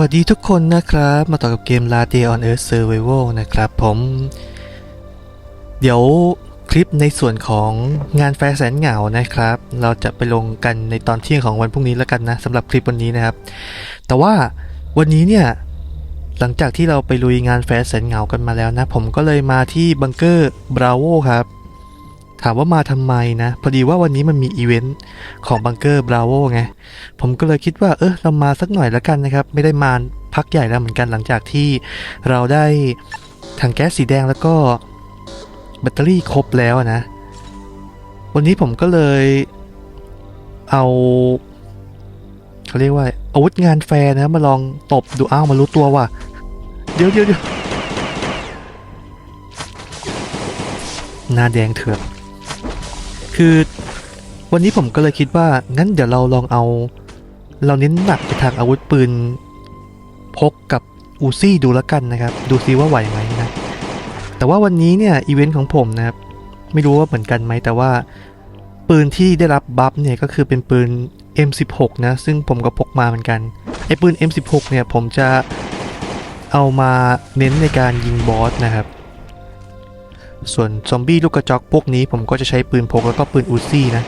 วัสดีทุกคนนะครับ มาต่อกับเกม l a Day on Earth Survival นะครับผม เดี๋ยวคลิปในส่วนของงานแฟร์แสนเหงานะครับ เราจะไปลงกันในตอนเที่ยงของวันพรุ่งนี้แล้วกันนะสำหรับคลิปวันนี้นะครับ แต่ว่าวันนี้เนี่ย หลังจากที่เราไปลุยงานแฟร์แสนเหงากันมาแล้วนะ ผมก็เลยมาที่บังเกอร์บราโวครับ ถามว่ามาทำไมนะ พอดีว่าวันนี้มันมีอีเวนต์ของบังเกอร์บราโวไง ผมก็เลยคิดว่า เออเรามาสักหน่อยแล้วกันนะครับ ไม่ได้มาพักใหญ่แล้วเหมือนกันหลังจากที่เราได้ถังแก๊สสีแดงแล้วก็แบตเตอรี่ครบแล้วนะ วันนี้ผมก็เลยเอาเขาเรียกว่าอาวุธงานแฟร์นะมาลองตบดูอ้าวมารู้ตัวว่ะเดี๋ยวเดี๋ยวเดี๋ยวหน้าแดงเถือก คือวันนี้ผมก็เลยคิดว่างั้นเดี๋ยวเราลองเอา เราเน้นหนักไปทางอาวุธปืนพกกับอูซี่ดูแล้วกันนะครับ ดูซิว่าไหวไหมนะ แต่ว่าวันนี้เนี่ยอีเวนต์ของผมนะครับ ไม่รู้ว่าเหมือนกันไหมแต่ว่า ปืนที่ได้รับบัฟเนี่ยก็คือเป็นปืน M16 นะ ซึ่งผมก็พกมาเหมือนกันไอ้ปืน M16 เนี่ยผมจะเอามาเน้นในการยิงบอสนะครับ ส่วนซอมบี้ลูกกระจอกพวกนี้ผมก็จะใช้ปืนพกแล้วก็ปืนอูซี่นะ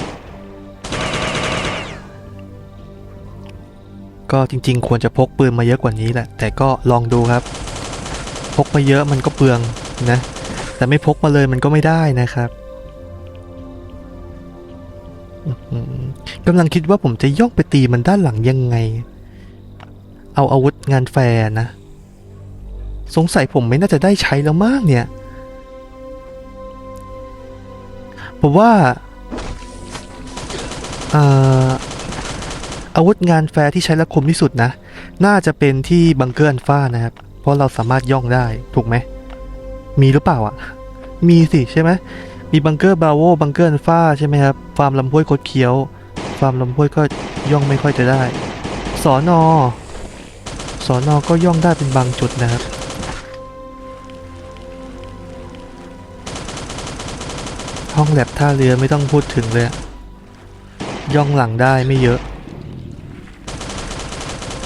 ก็จริงๆ ควรจะพกปืนมาเยอะกว่านี้แหละ แต่ก็ลองดูครับ พกมาเยอะมันก็เปลืองนะ แต่ไม่พกมาเลยมันก็ไม่ได้นะครับกำลังคิดว่าผมจะย่องไปตีมันด้านหลังยังไง เอาอาวุธงานแฟร์นะ สงสัยผมไม่น่าจะได้ใช้แล้วมากเนี่ย ผมว่าอาอาวุธงานแฟร์ที่ใช้และคมที่สุดนะ น่าจะเป็นที่บังเกอร์อันฟ้านะครับ เพราะเราสามารถย่องได้ถูกไหม มีหรือเปล่าอะ มีสิใช่ไหมมีบังเกอร์บาโวบังเกอร์อันฟ้าใช่ไหมครับฟาร์มลำห้วยคดเคี้ยวฟาร์มลำห้วยก็ย่องไม่ค่อยจะได้สอนอสอนอก็ย่องได้เป็นบางจุดนะครับ ห้องแลบท่าเรือไม่ต้องพูดถึงเลย ย่องหลังได้ไม่เยอะ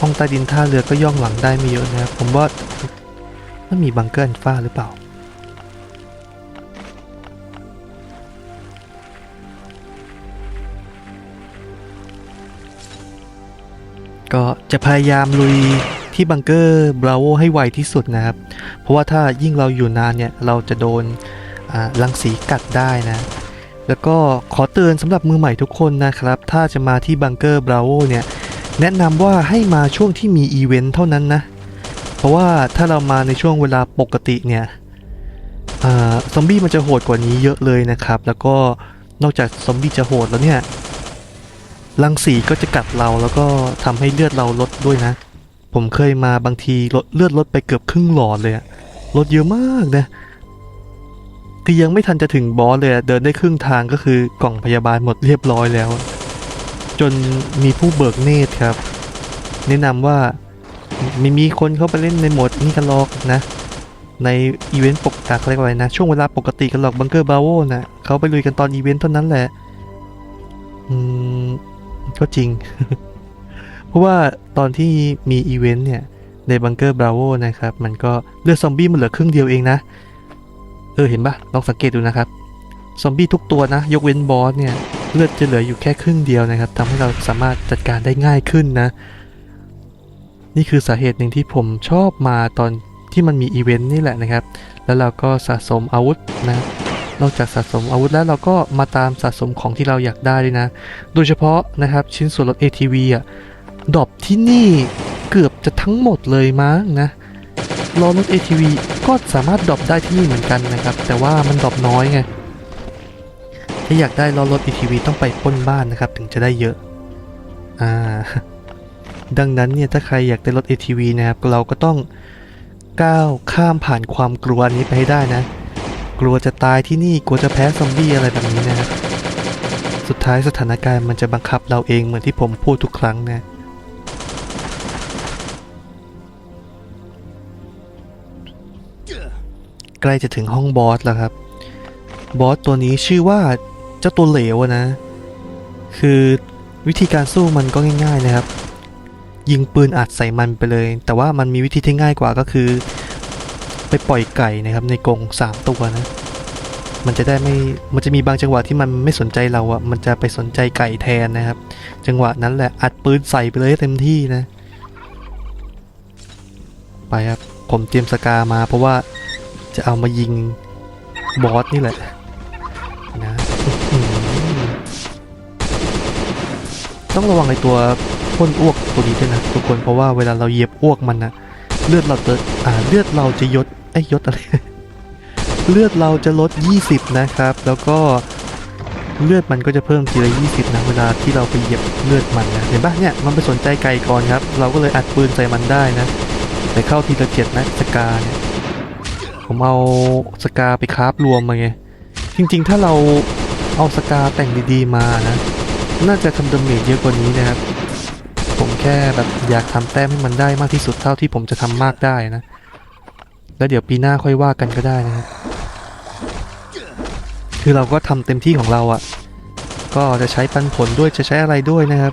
ห้องใต้ดินท่าเรือก็ย่องหลังได้ไม่เยอะนะครับผมว่ามันมีบังเกอร์อันฟ้าหรือเปล่าก็จะพยายามลุยที่บังเกอร์บราโวให้ไวที่สุดนะครับ เพราะว่าถ้ายิ่งเราอยู่นานเนี่ย เราจะโดน รังสีกัดได้นะ แล้วก็ขอเตือนสำหรับมือใหม่ทุกคนนะครับ ถ้าจะมาที่บังเกอร์บราโวเนี่ย แนะนำว่าให้มาช่วงที่มีอีเวนต์เท่านั้นนะ เพราะว่าถ้าเรามาในช่วงเวลาปกติเนี่ยอซอมบี้มันจะโหดกว่านี้เยอะเลยนะครับ แล้วก็นอกจากซอมบี้จะโหดแล้วเนี่ยรังสีก็จะกัดเราแล้วก็ทำให้เลือดเราลดด้วยนะ ผมเคยมาบางทีเลือดลดไปเกือบครึ่งหลอดเลยอะลดเยอะมากนะ คือยังไม่ทันจะถึงบอสเลยเดินได้ครึ่งทางก็คือกล่องพยาบาลหมดเรียบร้อยแล้ว จนมีผู้เบิกเนตรครับ แนะนำว่าไม่มีคนเข้าไปเล่นในโหมดนี้กันหรอกนะ ในอีเวนต์ปกติเขาเรียกว่าอะไรนะ ช่วงเวลาปกติกันหรอกบังเกอร์บาโวนะเขาไปลุยกันตอนอีเวนต์เท่านั้นแหละอืมก็จริง เพราะว่าตอนที่มีอีเวนต์เนี่ยในบังเกอร์บราโวนะครับ มันก็เลือดซอมบี้มันเหลือครึ่งเดียวเองนะ ออเห็นปะลองสังเกตดูนะครับ ซอมบี้ทุกตัวนะ ยกเว้นบอสเนี่ย เลือดจะเหลืออยู่แค่ครึ่งเดียวนะครับทำให้เราสามารถจัดการได้ง่ายขึ้นนะ นี่คือสาเหตุหนึ่งที่ผมชอบมาตอนที่มันมีอีเวนต์นี่แหละนะครับ แล้วเราก็สะสมอาวุธนะ นอกจากสะสมอาวุธแล้วเราก็มาตามสะสมของที่เราอยากได้ด้วยนะ โดยเฉพาะนะครับชิ้นส่วนลด ATV อะ ดรอปที่นี่เกือบจะทั้งหมดเลยมั้งนะล้อรถ ATV ก็สามารถดรอปได้ที่นี่เหมือนกันนะครับ แต่ว่ามันดรอปน้อยไง ถ้าอยากได้ล้อรถ ATV ต้องไปป้นบ้านนะครับ ถึงจะได้เยอะ อ่า ดังนั้นเนี่ยถ้าใครอยากได้รถ ATV นะครับ เราก็ต้องก้าวข้ามผ่านความกลัวนี้ไปให้ได้นะ กลัวจะตายที่นี่ กลัวจะแพ้ซอมบี้อะไรแบบนี้นะครับ สุดท้ายสถานการณ์มันจะบังคับเราเองเหมือนที่ผมพูดทุกครั้งนะ ใกล้จะถึงห้องบอสแล้วครับ บอสตัวนี้ชื่อว่าเจ้าตัวเหลวนะ คือวิธีการสู้มันก็ง่าย ๆนะครับ ยิงปืนอัดใส่มันไปเลย แต่ว่ามันมีวิธีที่ง่ายกว่าก็คือ ไปปล่อยไก่นะครับ ในกรงสามตัวนะ มันจะได้ไม่ มันจะมีบางจังหวะที่มันไม่สนใจเราอะมันจะไปสนใจไก่แทนนะครับ จังหวะนั้นแหละอัดปืนใส่ไปเลยให้เต็มที่นะ ไปครับผมเตรียมสกามาเพราะว่า จะเอามายิงบอสนี่แหละนะต้องระวังไอตัวพ่นอ้วกตัวนี้ด้วยนะทุกคนเพราะว่าเวลาเราเหยียบอ้วกมันนะเลือดเราจะอ่าเลือดเราจะยดไอยยศอะไรเลือดเราจะลด 20 นะครับ แล้วก็เลือดมันก็จะเพิ่มทีละ20 นะเวลาที่เราไปเหยียบเลือดมันนะเห็นปะเนี่ยมันไปสนใจไก่ก่อนครับ เราก็เลยอัดปืนใส่มันได้นะแต่เข้าทีละเจ็ดนะสกาเนี่ย ผมเอาสกาไปคราฟรวมมาไง จริงๆ ถ้าเราเอาสกาแต่งดีๆมานะ น่าจะทำดาเมจเยอะกว่านี้นะครับ ผมแค่แบบอยากทำแต้มให้มันได้มากที่สุดเท่าที่ผมจะทำมากได้นะ แล้วเดี๋ยวปีหน้าค่อยว่ากันก็ได้นะครับคือเราก็ทำเต็มที่ของเราอะ่ะ ก็จะใช้ปันผลด้วยจะใช้อะไรด้วยนะครับ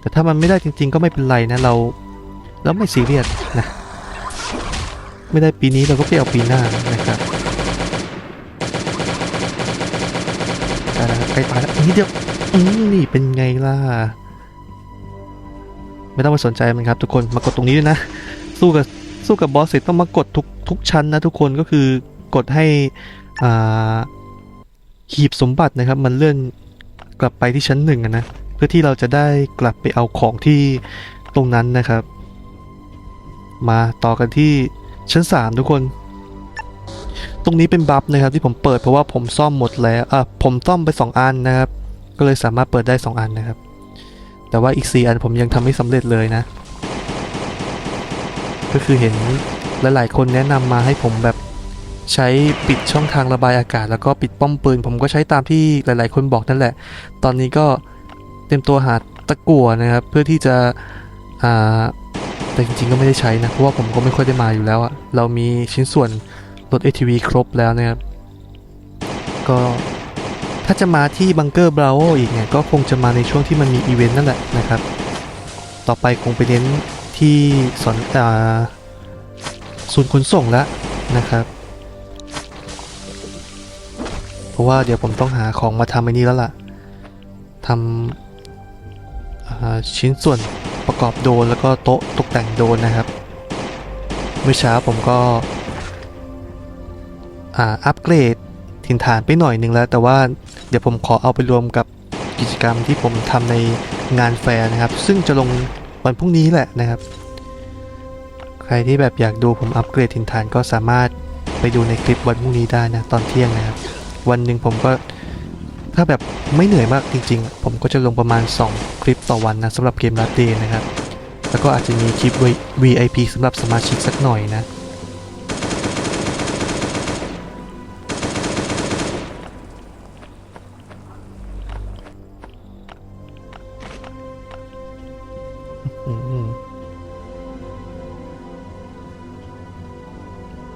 แต่ถ้ามันไม่ได้จริง ๆ ก็ไม่เป็นไรนะเรา เราไม่ซีเรียสนะ ไม่ได้ปีนี้เราก็ไปเอาปีหน้านะครับได้แล้วครับใกล้ตายแล้วอีกนิดเดียวนี่เป็นไงล่ะ ไม่ต้องไปสนใจมันครับทุกคนมากดตรงนี้ด้วยนะ สู้กับสู้กับบอสเสร็จต้องมากดทุกทุกชั้นนะทุกคนก็คือกดให้อ่าหีบสมบัตินะครับ มันเลื่อนกลับไปที่ชั้นหนึ่งนะเพื่อที่เราจะได้กลับไปเอาของที่ตรงนั้นนะครับ มาต่อกันที่ ชั้น 3 ทุกคน ตรงนี้เป็นบัฟนะครับที่ผมเปิดเพราะว่าผมซ่อมหมดแล้วอะผมซ่อมไป 2 อันนะครับ ก็เลยสามารถเปิดได้ 2 อันนะครับ แต่ว่าอีก 4 อันผมยังทำไม่สำเร็จเลยนะ ก็คือเห็นหลายๆ คนแนะนำมาให้ผมแบบใช้ปิดช่องทางระบายอากาศ แล้วก็ปิดป้อมปืน ผมก็ใช้ตามที่หลาย ๆ คนบอกนั่นแหละ ตอนนี้ก็เตรียมตัวหาตะกั่วนะครับ เพื่อที่จะอ่า แต่จริงๆก็ไม่ได้ใช้นะเพราะว่าผมก็ไม่ค่อยได้มาอยู่แล้วอะเรามีชิ้นส่วนรถ ATV ครบแล้วนะครับก็ถ้าจะมาที่บังเกอร์บราวโออีกเนี่ยก็คงจะมาในช่วงที่มันมีอีเวนต์นั่นแหละนะครับ ต่อไปคงไปเน้นที่สอนอาศูนย์ขนส่งแล้วนะครับ เพราะว่าเดี๋ยวผมต้องหาของมาทำไอ้นี้แล้วล่ะทำชิ้นส่วน ประกอบโดนแล้วก็โต๊ะตกแต่งโดนนะครับเมื่อเช้าผมก็อ่าอัปเกรดถิ่นฐานไปหน่อยหนึ่งแล้ว แต่ว่าเดี๋ยวผมขอเอาไปรวมกับกิจกรรมที่ผมทำในงานแฟร์นะครับ ซึ่งจะลงวันพรุ่งนี้แหละนะครับ ใครที่แบบอยากดูผมอัปเกรดถิ่นฐานก็สามารถไปดูในคลิปวันพรุ่งนี้ได้นะตอนเที่ยงนะครับ วันหนึ่งผมก็ ถ้าแบบไม่เหนื่อยมากจริงๆ ผมก็จะลงประมาณ 2 คลิปต่อวันนะสำหรับเกมลัดเดย์นะครับ แล้วก็อาจจะมีคลิป VIP สำหรับสมาชิกสักหน่อยนะ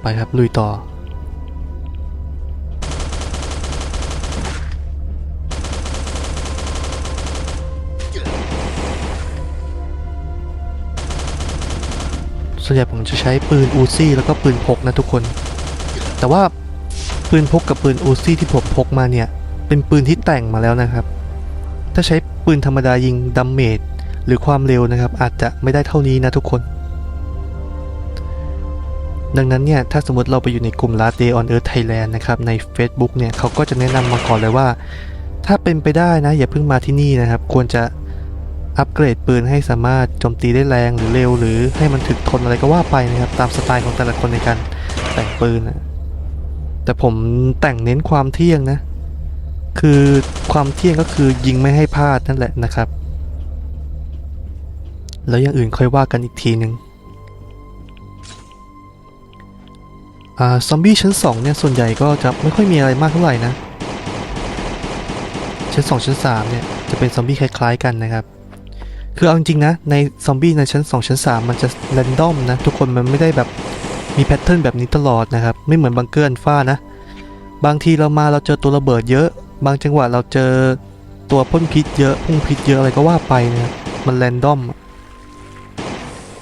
ไปครับลุยต่อ ส่วนใหญ่ผมจะใช้ปืนอูซี่แล้วก็ปืนพกนะทุกคน แต่ว่าปืนพกกับปืนอูซี่ที่ผมพกมาเนี่ย เป็นปืนที่แต่งมาแล้วนะครับ ถ้าใช้ปืนธรรมดายิงดัมเมจหรือความเร็วนะครับ อาจจะไม่ได้เท่านี้นะทุกคน ดังนั้นเนี่ย ถ้าสมมติเราไปอยู่ในกลุ่ม Last Day on Earth Thailand นะครับ ใน Facebook เนี่ยเขาก็จะแนะนำมาก่อนเลยว่า ถ้าเป็นไปได้นะ อย่าเพิ่งมาที่นี่นะครับ ควรจะ อัปเกรดปืนให้สามารถโจมตีได้แรงหรือเร็วหรือให้มันถึกทนอะไรก็ว่าไปนะครับ ตามสไตล์ของแต่ละคนในการแต่งปืนนะแต่ผมแต่งเน้นความเที่ยงนะ คือความเที่ยงก็คือยิงไม่ให้พลาดนั่นแหละนะครับ แล้วอย่างอื่นค่อยว่ากันอีกทีหนึ่งอ่าซอมบี้ชั้น2เนี่ยส่วนใหญ่ก็จะไม่ค่อยมีอะไรมากเท่าไหร่นะ ชั้น 2 ชั้น 3 เนี่ย จะเป็นซอมบี้คล้าย ๆ กันนะครับ คือเอาจริงนะ ในซอมบี้ในชั้น 2 ชั้น 3 มันจะแรนดอมนะ ทุกคนมันไม่ได้แบบมีแพทเทิร์นแบบนี้ตลอดนะครับ ไม่เหมือนบังเกอร์อันฟ้านะ บางทีเรามาเราเจอตัวระเบิดเยอะ บางจังหวะเราเจอตัวพ่นพิษเยอะพุ่งพิษเยอะอะไรก็ว่าไปนะมันแรนดอม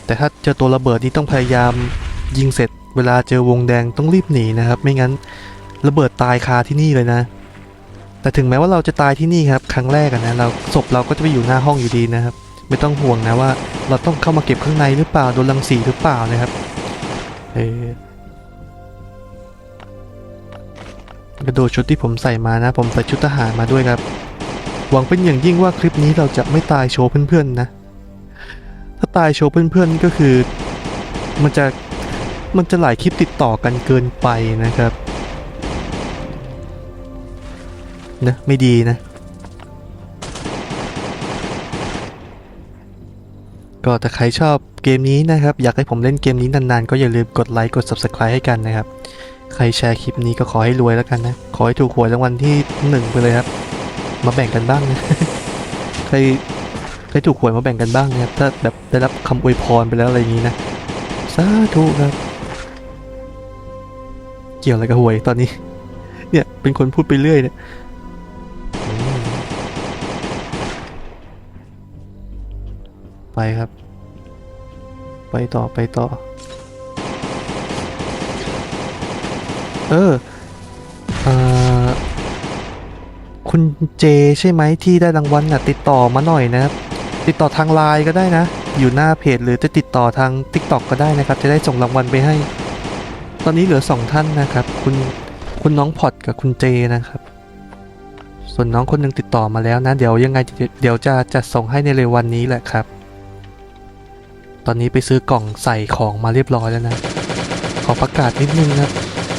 แต่ถ้าเจอตัวระเบิดนี่ต้องพยายามยิงเสร็จ เวลาเจอวงแดงต้องรีบหนีนะครับ ไม่งั้นระเบิดตายคาที่นี่เลยนะ แต่ถึงแม้ว่าเราจะตายที่นี่ครับ ครั้งแรกนะเราศพเราก็จะไปอยู่หน้าห้องอยู่ดีนะครับ ไม่ต้องห่วงนะว่า เราต้องเข้ามาเก็บข้างในหรือเปล่าโดนรังสีหรือเปล่านะครับเออกระโดดชุดที่ผมใส่มานะ ผมใส่ชุดทหารมาด้วยครับ หวังเป็นอย่างยิ่งว่าคลิปนี้เราจะไม่ตายโชว์เพื่อนๆนะ ถ้าตายโชว์เพื่อนๆก็คือ มันจะมันจะหลายคลิปติดต่อกันเกินไปนะครับนะไม่ดีนะ ก็ถ้าใครชอบเกมนี้นะครับ อยากให้ผมเล่นเกมนี้นานๆ ก็อย่าลืมกดไลค์กด Subscribe ให้กันนะครับ ใครแชร์คลิปนี้ก็ขอให้รวยแล้วกันนะ ขอให้ถูกหวยรางวัลที่หนึ่งไปเลยครับ มาแบ่งกันบ้างนะใครใครถูกหวยมาแบ่งกันบ้างนะครับ ถ้าแบบได้รับคำอวยพรไปแล้วอะไรอย่างนี้นะสาธุครับ เกี่ยวอะไรกับหวยตอนนี้ เนี่ยเป็นคนพูดไปเรื่อยเนี่ย ไปครับ ไปต่อไปต่อ เออเอ่อคุณเจใช่ไหมที่ได้รางวัลน่ะติดต่อมาหน่อยนะครับ ติดต่อทางไลน์ก็ได้นะ อยู่หน้าเพจหรือจะติดต่อทาง TikTok ก็ได้นะครับ จะได้ส่งรางวัลไปให้ ตอนนี้เหลือสองท่านนะครับ คุณคุณน้องพอดกับคุณเจนะครับส่วนน้องคนหนึงติดต่อมาแล้วนะ เดี๋ยวยังไงเดี๋ยวจะจัดส่งให้ในเร็ววันนี้แหละครับ ตอนนี้ไปซื้อกล่องใส่ของมาเรียบร้อยแล้วนะ ขอประกาศนิดนึงนะครับ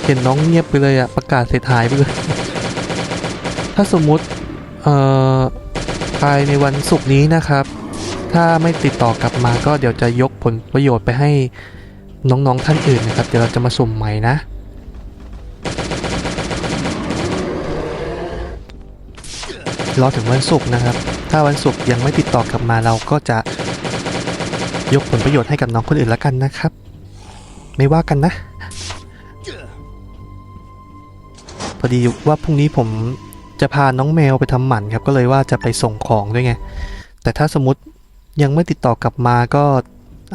เห็นน้องเงียบไปเลยอะประกาศเสร็จหายไปเลย ถ้าสมมุติเอ่อภายในวันศุกร์นี้นะครับ ถ้าไม่ติดต่อกลับมาก็เดี๋ยวจะยกผลประโยชน์ไปให้น้องๆท่านอื่นนะครับ เดี๋ยวเราจะมาสุ่มใหม่นะรอถึงวันศุกร์นะครับ ถ้าวันศุกร์ยังไม่ติดต่อกลับมาเราก็จะ ยกผลประโยชน์ให้กับน้องคนอื่นแล้วกันนะครับ ไม่ว่ากันนะ พอดีว่าพรุ่งนี้ผมจะพาน้องแมวไปทำหมันครับ ก็เลยว่าจะไปส่งของด้วยไง แต่ถ้าสมมติยังไม่ติดต่อกลับมาก็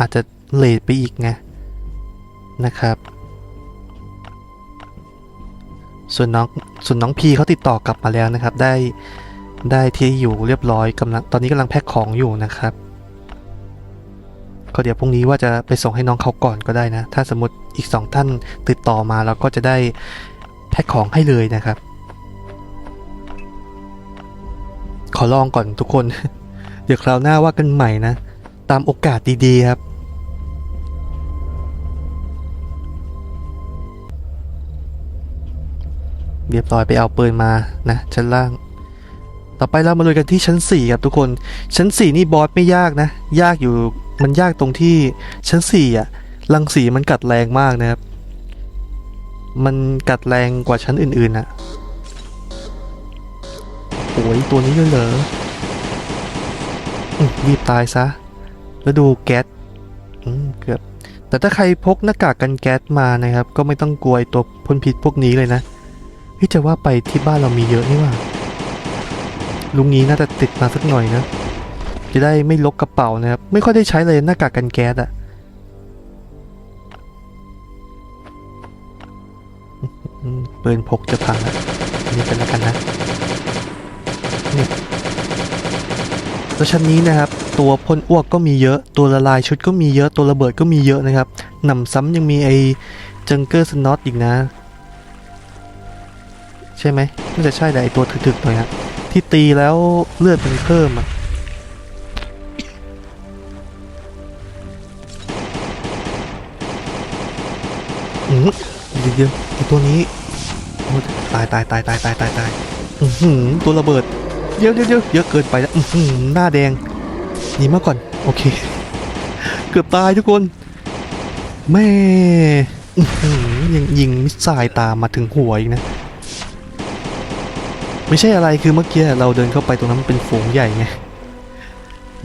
อาจจะเลทไปอีกไงนะครับ ส่วนน้องส่วนน้องพีเขาติดต่อกลับมาแล้วนะครับ ได้ได้ที่อยู่เรียบร้อยกำลังตอนนี้กำลังแพ็คของอยู่นะครับ ก็เดี๋ยวพรุ่งนี้ว่าจะไปส่งให้น้องเขาก่อนก็ได้นะ ถ้าสมมติอีกสองท่านติดต่อมาเราก็จะได้แพ็คของให้เลยนะครับ ขอลองก่อนทุกคน เดี๋ยวคราวหน้าว่ากันใหม่นะ ตามโอกาสดีๆครับเรียบร้อยไปเอาปืนมานะชั้นล่าง ต่อไปเรามาลุยกันที่ชั้น 4 ครับทุกคน ชั้น 4 นี่บอสไม่ยากนะ ยากอยู่ มันยากตรงที่ชั้น4อะรังสีมันกัดแรงมากนะครับ มันกัดแรงกว่าชั้นอื่นๆอะโอ้ยตัวนี้เลยเหรอรีบตายซะ แล้วดูแก๊สอืมเกือบ แต่ถ้าใครพกหน้ากากกันแก๊สมานะครับ ก็ไม่ต้องกลัวไอ้ตัวพ่นพิษพวกนี้เลยนะพี่จะว่าไปที่บ้านเรามีเยอะนี่ว่า ลุงนี้น่าจะติดมาสักหน่อยนะ จะได้ไม่ลกกระเป๋านะครับ ไม่ค่อยได้ใช้เลยหน้ากากกันแก๊สอะปืนพกจะพังอะอันนี่กันแล้วกันนะเนี่ยแล้วชั้นนี้นะครับ ตัวพ่นอ้วกก็มีเยอะตัวละลายชุดก็มีเยอะตัวระเบิดก็มีเยอะนะครับหนำซ้ำยังมีไอ้จังเกอร์สน็อตอีกนะ ใช่ไหมน่าจะใช่แต่ไอตัวถึกๆหน่อยฮะที่ตีแล้วเลือดมันเพิ่มอะ อืมเดี๋ยวเดี๋ยวไอตัวนี้ตายตายตายตายตายตายตายอือหือตัวระเบิดเดี๋ยวเดี๋ยวเดี๋ยวเยอะเกินไปแล้วอือหือหน้าแดงหนีมาก่อน โอเค เกือบตายทุกคนแม่อือหือยังยิงมิสไซล์ตามมาถึงหัวอีกนะ ไม่ใช่อะไรคือเมื่อกี้เราเดินเข้าไปตรงนั้นมันเป็นฝูงใหญ่ไง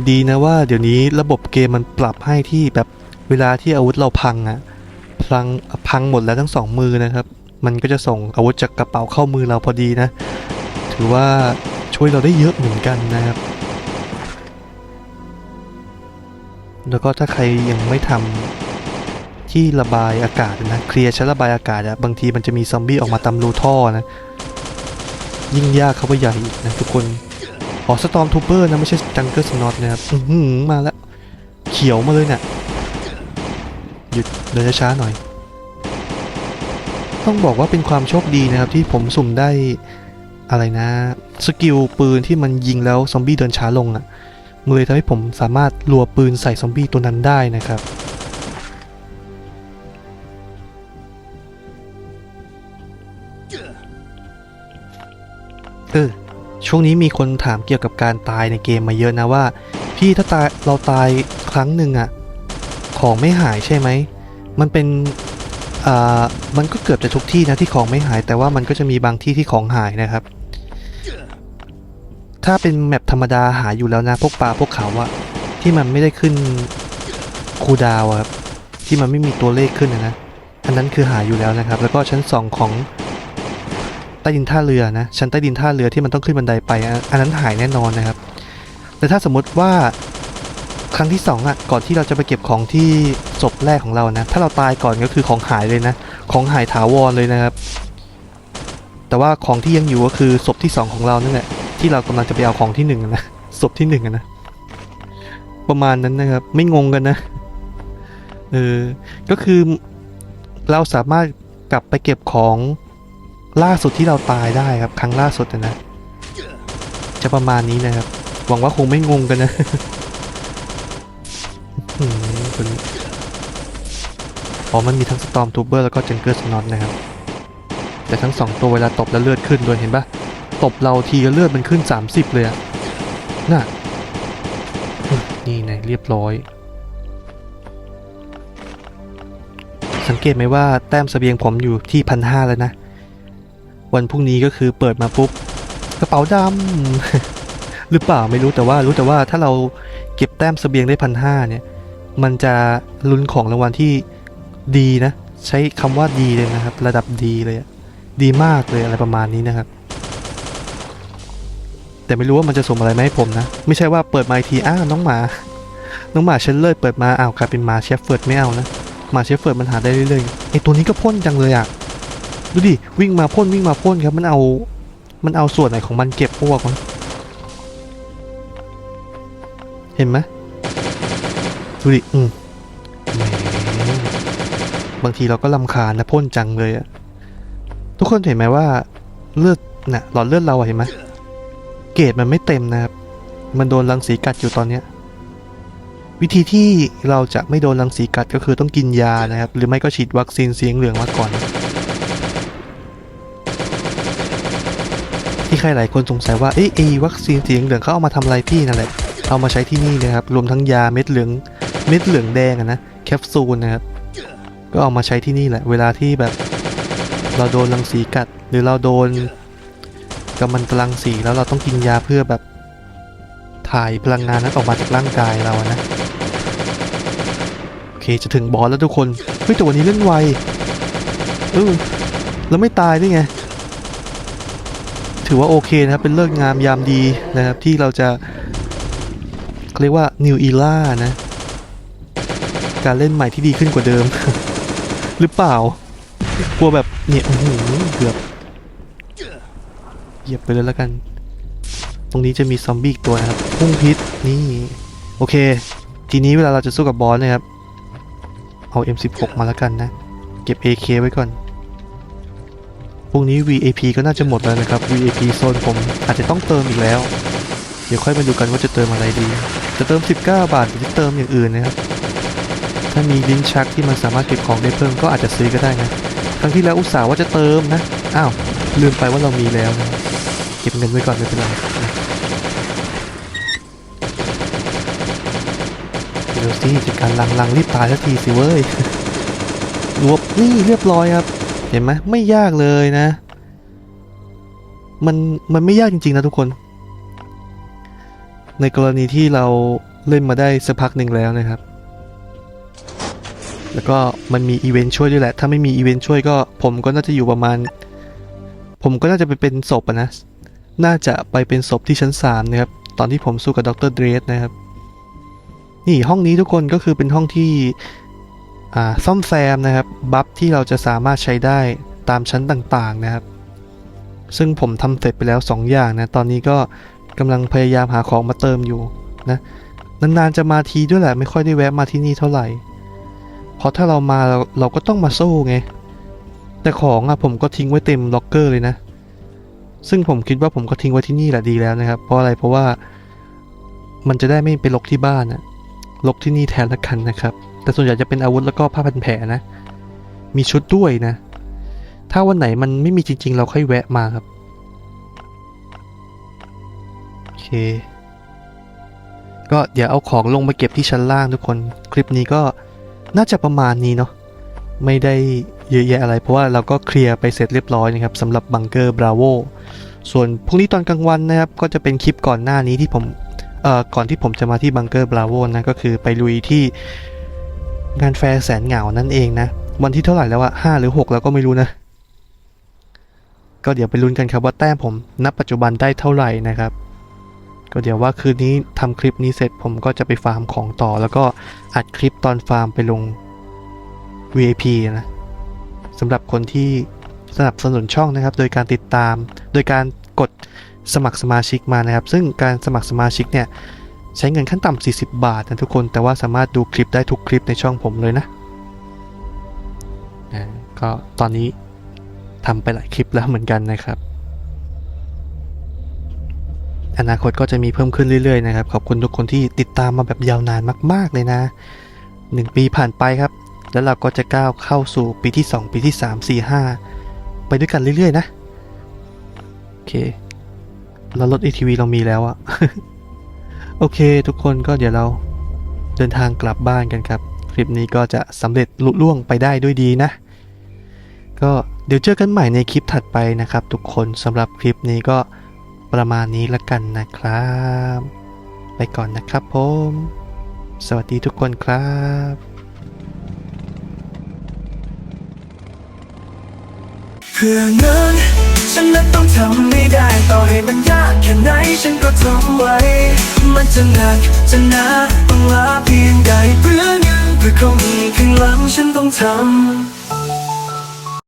ดีนะว่าเดี๋ยวนี้ระบบเกมมันปรับให้ที่แบบเวลาที่อาวุธเราพังอะ พังพังหมดแล้วทั้งสองมือนะครับ มันก็จะส่งอาวุธจากกระเป๋าเข้ามือเราพอดีนะ ถือว่าช่วยเราได้เยอะเหมือนกันนะครับ แล้วก็ถ้าใครยังไม่ทำที่ระบายอากาศนะเคลียร์ชั้นระบายอากาศอะบางทีมันจะมีซอมบี้ออกมาตามรูท่อนะ ยิ่งยากเข้าไปใหญ่นะทุกคนอ๋อสตอมทูเปอร์นะ ไม่ใช่จังเกิลสนอตนะครับมาแล้ว เขียวมาเลยเนี่ย หยุดเดินช้าๆหน่อย ต้องบอกว่าเป็นความโชคดีนะครับที่ผมสุ่มได้อะไรนะ สกิลปืนที่มันยิงแล้วซอมบี้เดินช้าลงอะ่ะมันเลยทำให้ผมสามารถรัวปืนใส่ซอมบี้ตัวนั้นได้นะครับเออช่วงนี้มีคนถามเกี่ยวกับการตายในเกมมาเยอะนะว่า พี่ถ้าตายเราตายครั้งหนึ่งอะ ของไม่หายใช่ไหม มันเป็นอ่ามันก็เกือบจะทุกที่นะที่ของไม่หาย แต่ว่ามันก็จะมีบางที่ที่ของหายนะครับ ถ้าเป็นแมปธรรมดาหายอยู่แล้วนะพวกปลาพวกเขาอะที่มันไม่ได้ขึ้นคูดาวอะครับที่มันไม่มีตัวเลขขึ้นนะอันนั้นคือหายอยู่แล้วนะครับ แล้วก็ชั้น 2 ของใต้ดินท่าเรือนะชั้นใต้ดินท่าเรือที่มันต้องขึ้นบันไดไป อันนั้นหายแน่นอนนะครับ แต่ถ้าสมมติว่า รั้งที่สองอะก่อนที่เราจะไปเก็บของที่ศพแรกของเรานะ ถ้าเราตายก่อนก็คือของหายเลยนะ ของหายถาวรเลยนะครับ แต่ว่าของที่ยังอยู่ก็คือศพที่สองของเรานั่นแหละที่เรากำลังจะไปเอาของที่หนึ่งนะศพที่หนึ่งนะประมาณนั้นนะครับ ไม่งงกันนะเออก็คือเราสามารถกลับไปเก็บของล่าสุดที่เราตายได้ครับ ครั้งล่าสุดนะจะประมาณนี้นะครับ หวังว่าคงไม่งงกันนะ อ๋อมันมีทั้งสตอมทูเบอร์แล้วก็เจังเกิลสนอตนะครับ แต่ทั้งสองตัวเวลาตบแล้วเลือดขึ้นด้วยเห็นปะตบเราทีเลือดมันขึ้น 30 เลยอะน่ะ นี่ไงเรียบร้อย สังเกตไหมว่าแต้มเสบียงผมอยู่ที่พันห้าแล้วนะ วันพรุ่งนี้ก็คือเปิดมาปุ๊บ กระเป๋าดำหรือเปล่าไม่รู้แต่ว่ารู้แต่ว่าถ้าเราเก็บแต้มเสบียงได้พันห้าเนี่ย มันจะลุ้นของรางวัลที่ ดีนะ ใช้คำว่าดีเลยนะครับ ระดับดีเลยดีมากเลยอะไรประมาณนี้นะครับ แต่ไม่รู้ว่ามันจะส่งอะไรมาให้ผมนะ ไม่ใช่ว่าเปิดมาอีกทีอ้าวน้องหมา น้องหมาเชนเลอร์เปิดมาอ้าวกลายเป็นหมาเชฟเฟิร์ดไม่เอานะหมาเชฟเฟิร์ดมันหาได้เรื่อยๆไอตัวนี้ก็พ่นจังเลยอะดูดิวิ่งมาพ่นวิ่งมาพ่นครับมันเอา มันเอาส่วนไหนของมันเก็บพวกมันเห็นไหมดูดิอืม บางทีเราก็ลำคาญนะพ่นจังเลยอะทุกคนเห็นไหมว่าเลือดน่ะหลอดเลือดเราเห็นไหมเกรดมันไม่เต็มนะครับ มันโดนรังสีกัดอยู่ตอนเนี้ยวิธีที่เราจะไม่โดนรังสีกัดก็คือต้องกินยานะครับ หรือไม่ก็ฉีดวัคซีนสีเหลืองมาก่อน ที่ใครหลายคนสงสัยว่าเอ๊ะวัคซีนสีเหลืองเขาเอามาทำอะไรพี่นั่นแหละเอามาใช้ที่นี่นะครับ รวมทั้งยาเม็ดเหลืองเม็ดเหลืองแดงนะแคปซูลนะครับ ก็เอามาใช้ที่นี่แหละ เวลาที่แบบเราโดนรังสีกัด หรือเราโดนกัมมันตรังสีแล้วเราต้องกินยาเพื่อแบบถ่ายพลังงานนั้นออกมาจากร่างกายเรานะโอเคจะถึงบอสแล้วทุกคนเฮ้ยแต่วันนี้เล่นไวเออแล้วไม่ตายได้ไงถือว่าโอเคนะครับ เป็นเลิกงามยามดีนะครับ ที่เราจะเขาเรียกว่า New Era นะ การเล่นใหม่ที่ดีขึ้นกว่าเดิม หรือเปล่ากลัวแบบเนี่ยอื้อหือเกือบเหยียบไปเลยแล้วกัน ตรงนี้จะมีซอมบี้อีกตัวนะครับพุ่งพิษนี่โอเค ทีนี้เวลาเราจะสู้กับบอสนะครับ เอา M16 มาแล้วกันนะ เก็บ AK ไว้ก่อนพรุ่งนี้ VAP ก็น่าจะหมดแล้วนะครับ VAP โซนผมอาจจะต้องเติมอีกแล้ว เดี๋ยวค่อยมาดูกันว่าจะเติมอะไรดี จะเติม 19 บาทหรือจะเติมอย่างอื่นนะครับ ถ้ามีลิ้นชักที่มันสามารถเก็บของได้เพิ่มก็อาจจะซื้อก็ได้นะ ครั้งที่แล้วอุตส่าห์ว่าจะเติมนะ อ้าว ลืมไปว่าเรามีแล้วนะ เก็บเงินไว้ก่อนไม่เป็นไรนะเดี๋ยวสิจัดการลังลังรีบตายสักทีสิเว้ยรวบนี่เรียบร้อยครับ เห็นไหมไม่ยากเลยนะ มันมันไม่ยากจริงๆนะทุกคน ในกรณีที่เราเล่นมาได้สักพักหนึ่งแล้วนะครับ แล้วก็มันมีอีเวนต์ช่วยด้วยแหละ ถ้าไม่มีอีเวนต์ช่วยก็ ผมก็น่าจะอยู่ประมาณ ผมก็น่าจะไปเป็นศพนะ น่าจะไปเป็นศพที่ชั้น3นะครับ ตอนที่ผมสู้กับดรเดรสนะครับ นี่ห้องนี้ทุกคนก็คือเป็นห้องที่ซ่อมแซมนะครับ บัฟที่เราจะสามารถใช้ได้ตามชั้นต่างๆนะครับ ซึ่งผมทำเสร็จไปแล้ว 2 อย่างนะ ตอนนี้ก็กำลังพยายามหาของมาเติมอยู่นะ นานๆจะมาทีด้วยแหละ ไม่ค่อยได้แวะมาที่นี่เท่าไหร่ เพราะถ้าเรามาเราเราก็ต้องมาสู้ไง แต่ของอะผมก็ทิ้งไว้เต็มล็อกเกอร์เลยนะ ซึ่งผมคิดว่าผมก็ทิ้งไว้ที่นี่แหละดีแล้วนะครับ เพราะอะไรเพราะว่ามันจะได้ไม่ไปลกที่บ้านอะลกที่นี่แทนละกันนะครับ แต่ส่วนใหญ่จะเป็นอาวุธแล้วก็ผ้าพันแผลนะ มีชุดด้วยนะ ถ้าวันไหนมันไม่มีจริง ๆ เราค่อยแวะมาครับ โอเค ก็เดี๋ยวเอาของลงมาเก็บที่ชั้นล่างทุกคน คลิปนี้ก็ น่าจะประมาณนี้เนาะไม่ได้เยอะแยะอะไร เพราะว่าเราก็เคลียร์ไปเสร็จเรียบร้อยนะครับสำหรับบังเกอร์บราโวส่วนพรุ่งนี้ตอนกลางวันนะครับ ก็จะเป็นคลิปก่อนหน้านี้ที่ผมเอ่อก่อนที่ผมจะมาที่บังเกอร์บราโวนะก็คือไปลุยที่งานแฟร์แสนเหงานั่นเองนะ วันที่เท่าไหร่แล้วอะห้าหรือหกแล้วก็ไม่รู้นะ ก็เดี๋ยวไปลุ้นกันครับว่าแต้มผมณปัจจุบันได้เท่าไหร่นะครับ ก็เดี๋ยวว่าคืนนี้ทำคลิปนี้เสร็จผมก็จะไปฟาร์มของต่อ แล้วก็อัดคลิปตอนฟาร์มไปลง VIP นะสำหรับคนที่สนับสนุนช่องนะครับ โดยการติดตาม โดยการกดสมัครสมาชิกมานะครับ ซึ่งการสมัครสมาชิกเนี่ยใช้เงินขั้นต่ำ40 บาทนะทุกคน แต่ว่าสามารถดูคลิปได้ทุกคลิปในช่องผมเลยนะก็ตอนนี้ทำไปหลายคลิปแล้วเหมือนกันนะครับ อนาคตก็จะมีเพิ่มขึ้นเรื่อยๆนะครับ ขอบคุณทุกคนที่ติดตามมาแบบยาวนานมาก ๆ เลยนะ 1 ปีผ่านไปครับ แล้วเราก็จะก้าวเข้าสู่ปีที่ 2 ปีที่ 3 4 5 ไปด้วยกันเรื่อย ๆ นะ โอเค แล้วรถ ATV เรามีแล้วอะโอเค ทุกคนก็เดี๋ยวเราเดินทางกลับบ้านกันครับ คลิปนี้ก็จะสำเร็จลุล่วงไปได้ด้วยดีนะ ก็เดี๋ยวเจอกันใหม่ในคลิปถัดไปนะครับ ทุกคนสำหรับคลิปนี้ก็ ประมาณนี้ละกันนะครับ ไปก่อนนะครับผม สวัสดีทุกคนครับเพื่อเงินฉันนั้นต้องทำไม่ได้ต่อให้มันยากแค่ไหนฉันก็ทำไว้ มันจะหนักจะหนาต้องลาเพียงใดเพื่อเงินเพื่อเขามีข้างหลังฉันต้องทำ